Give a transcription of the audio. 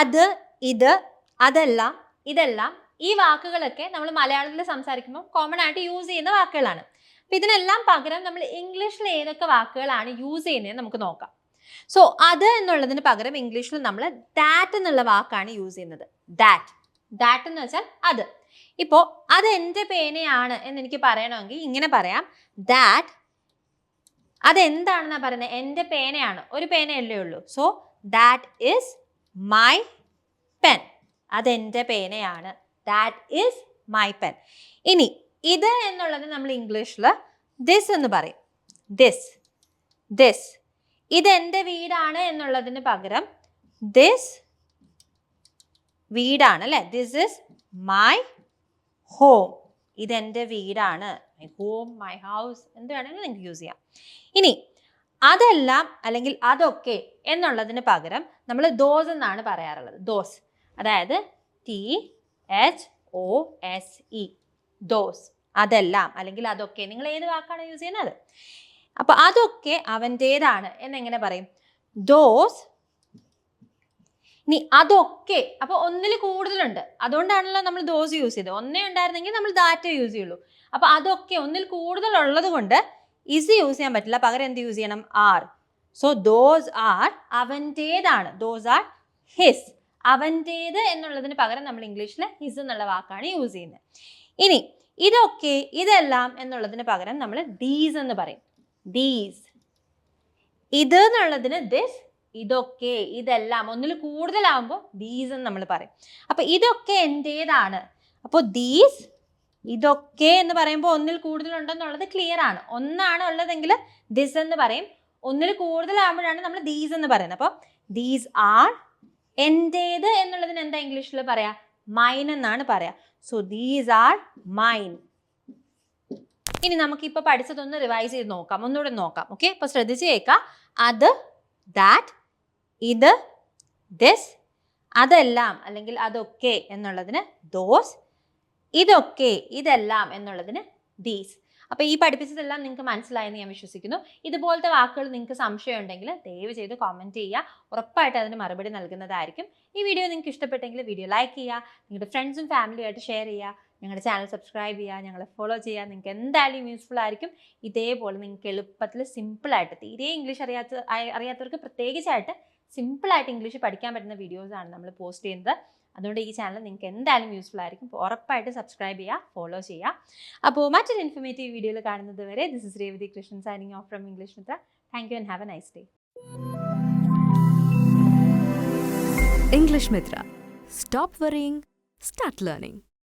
അത് ഇത് അതെല്ലാം ഇതെല്ലാം ഈ വാക്കുകളൊക്കെ നമ്മൾ മലയാളത്തിൽ സംസാരിക്കുമ്പോൾ കോമൺ ആയിട്ട് യൂസ് ചെയ്യുന്ന വാക്കുകളാണ്. അപ്പം ഇതിനെല്ലാം പകരം നമ്മൾ ഇംഗ്ലീഷിൽ ഏതൊക്കെ വാക്കുകളാണ് യൂസ് ചെയ്യുന്നത് നമുക്ക് നോക്കാം. സോ അത് എന്നുള്ളതിന് പകരം ഇംഗ്ലീഷിൽ നമ്മൾ ദാറ്റ് എന്നുള്ള വാക്കാണ് യൂസ് ചെയ്യുന്നത്. ദാറ്റ് ദാറ്റ് എന്ന് വെച്ചാൽ അത്. ഇപ്പോൾ അത് എന്റെ പേനയാണ് എന്ന് എനിക്ക് പറയണമെങ്കിൽ ഇങ്ങനെ പറയാം. ദാറ്റ് അതെന്താണെന്നാ പറയുന്നത്? എന്റെ പേനയാണ്. ഒരു പേനയല്ലേ ഉള്ളൂ. So that is my pen അതെന്റെ പേനയാണ്. ദാറ്റ് ഈസ് മൈ പെൻ ഇനി ഇത് എന്നുള്ളത് നമ്മൾ ഇംഗ്ലീഷിൽ ദിസ് എന്ന് പറയും. ദിസ് ദിസ് ഇതെന്റെ വീടാണ് എന്നുള്ളതിന് പകരം ദിസ് വീടാണ് അല്ലേ? ദിസ് ഇസ് മൈ ഹോം ഇതെന്റെ വീടാണ്. മൈ ഹോം മൈ ഹൗസ് എന്ത് വേണമെങ്കിലും നിങ്ങൾക്ക് യൂസ് ചെയ്യാം. ഇനി അതെല്ലാം അല്ലെങ്കിൽ അതൊക്കെ എന്നുള്ളതിന് പകരം നമ്മൾ ദോസ് എന്നാണ് പറയാറുള്ളത്. ദോസ്. അതായത് T H O S E. Those. അതെല്ലാം അല്ലെങ്കിൽ അതൊക്കെ. നിങ്ങൾ ഏത് വാക്കാണ് യൂസ് ചെയ്യുന്നത്? അപ്പൊ അതൊക്കെ അവന്റേതാണ് എന്നെങ്ങനെ പറയും? ദോസ്. ഇനി അതൊക്കെ. അപ്പൊ ഒന്നിൽ കൂടുതലുണ്ട്. അതുകൊണ്ടാണല്ലോ നമ്മൾ ദോസ് യൂസ് ചെയ്തത്. ഒന്നേ ഉണ്ടായിരുന്നെങ്കിൽ നമ്മൾ ദാറ്റ യൂസ് ചെയ്യുള്ളൂ. അപ്പൊ അതൊക്കെ ഒന്നിൽ കൂടുതൽ ഉള്ളത് കൊണ്ട് ഇസ് യൂസ് ചെയ്യാൻ പറ്റില്ല. പകരം എന്ത് യൂസ് ചെയ്യണം? ആർ സോ ദോസ് ആർ അവന്റേതാണ് ദോസ് ആർ ഹിസ് അവന്റേത് എന്നുള്ളതിന് പകരം നമ്മൾ ഇംഗ്ലീഷിൽ ഹിസ് എന്നുള്ള വാക്കാണ് യൂസ് ചെയ്യുന്നത്. ഇനി ഇതൊക്കെ ഇതെല്ലാം എന്നുള്ളതിന് പകരം നമ്മൾ ദീസ് എന്ന് പറയും. ദീസ് ഇത് എന്നുള്ളതിന് ദിസ് ഇതൊക്കെ ഇതെല്ലാം. ഒന്നിൽ കൂടുതലാവുമ്പോൾ ദീസ് എന്ന് നമ്മൾ പറയും. അപ്പൊ ഇതൊക്കെ എന്റേതാണ് അപ്പോൾ ദീസ് ഇതൊക്കെ എന്ന് പറയുമ്പോൾ ഒന്നിൽ കൂടുതൽ ഉണ്ടെന്നുള്ളത് ക്ലിയർ ആണ്. ഒന്നാണ് ഉള്ളതെങ്കിൽ ദിസ് എന്ന് പറയും. ഒന്നിൽ കൂടുതലാകുമ്പോഴാണ് നമ്മൾ ദീസ് എന്ന് പറയുന്നത്. അപ്പോൾ ദീസ് ആർ എന്റേത് എന്നുള്ളതിന് എന്താ ഇംഗ്ലീഷിൽ പറയാ? മൈൻ എന്നാണ് പറയാ. സോ ദീസ് ആർ മൈൻ ഇനി നമുക്ക് ഇപ്പൊ പഠിച്ചതൊന്ന് റിവൈസ് ചെയ്ത് നോക്കാം. ഒന്നുകൂടെ നോക്കാം. ഓക്കെ അപ്പൊ ശ്രദ്ധിച്ച് കേൾക്കാം അത് ദാറ്റ് ഇത് ദിസ് അതെല്ലാം അല്ലെങ്കിൽ അതൊക്കെ എന്നുള്ളതിന് ദോസ് ഇതൊക്കെ ഇതെല്ലാം എന്നുള്ളതിന് ദീസ് അപ്പോൾ ഈ പഠിപ്പിച്ചതെല്ലാം നിങ്ങൾക്ക് മനസ്സിലായെന്ന് ഞാൻ വിശ്വസിക്കുന്നു. ഇതുപോലത്തെ വാക്കുകൾ നിങ്ങൾക്ക് സംശയം ഉണ്ടെങ്കിൽ ദയവ് ചെയ്ത് കോമെന്റ് ചെയ്യുക. ഉറപ്പായിട്ട് അതിന് മറുപടി നൽകുന്നതായിരിക്കും. ഈ വീഡിയോ നിങ്ങൾക്ക് ഇഷ്ടപ്പെട്ടെങ്കിൽ വീഡിയോ ലൈക്ക് ചെയ്യുക. നിങ്ങളുടെ ഫ്രണ്ട്സും ഫാമിലിയുമായിട്ട് ഷെയർ ചെയ്യുക. ഞങ്ങളുടെ ചാനൽ സബ്സ്ക്രൈബ് ചെയ്യുക. ഞങ്ങളെ ഫോളോ ചെയ്യുക. നിങ്ങൾക്ക് എന്തായാലും യൂസ്ഫുൾ ആയിരിക്കും. ഇതേപോലെ നിങ്ങൾക്ക് എളുപ്പത്തിൽ സിമ്പിളായിട്ട് തീരെ ഇംഗ്ലീഷ് അറിയാത്ത അറിയാത്തവർക്ക് പ്രത്യേകിച്ചായിട്ട് സിമ്പിളായിട്ട് ഇംഗ്ലീഷ് പഠിക്കാൻ പറ്റുന്ന വീഡിയോസാണ് നമ്മൾ പോസ്റ്റ് ചെയ്യുന്നത്. അതുകൊണ്ട് ഈ ചാനൽ നിങ്ങൾക്ക് എന്തായാലും യൂസ്ഫുൾ ആയിരിക്കും ഉറപ്പായിട്ട് സബ്സ്ക്രൈബ് ചെയ്യുക ഫോളോ ചെയ്യുക അപ്പോൾ മറ്റൊരു ഇൻഫർമേറ്റീവ് വീഡിയോയിൽ കാണുന്നത് വരെ this is Revathi Krishnan signing off from English Mitra thank you and have a nice day English Mitra. Stop worrying, start learning.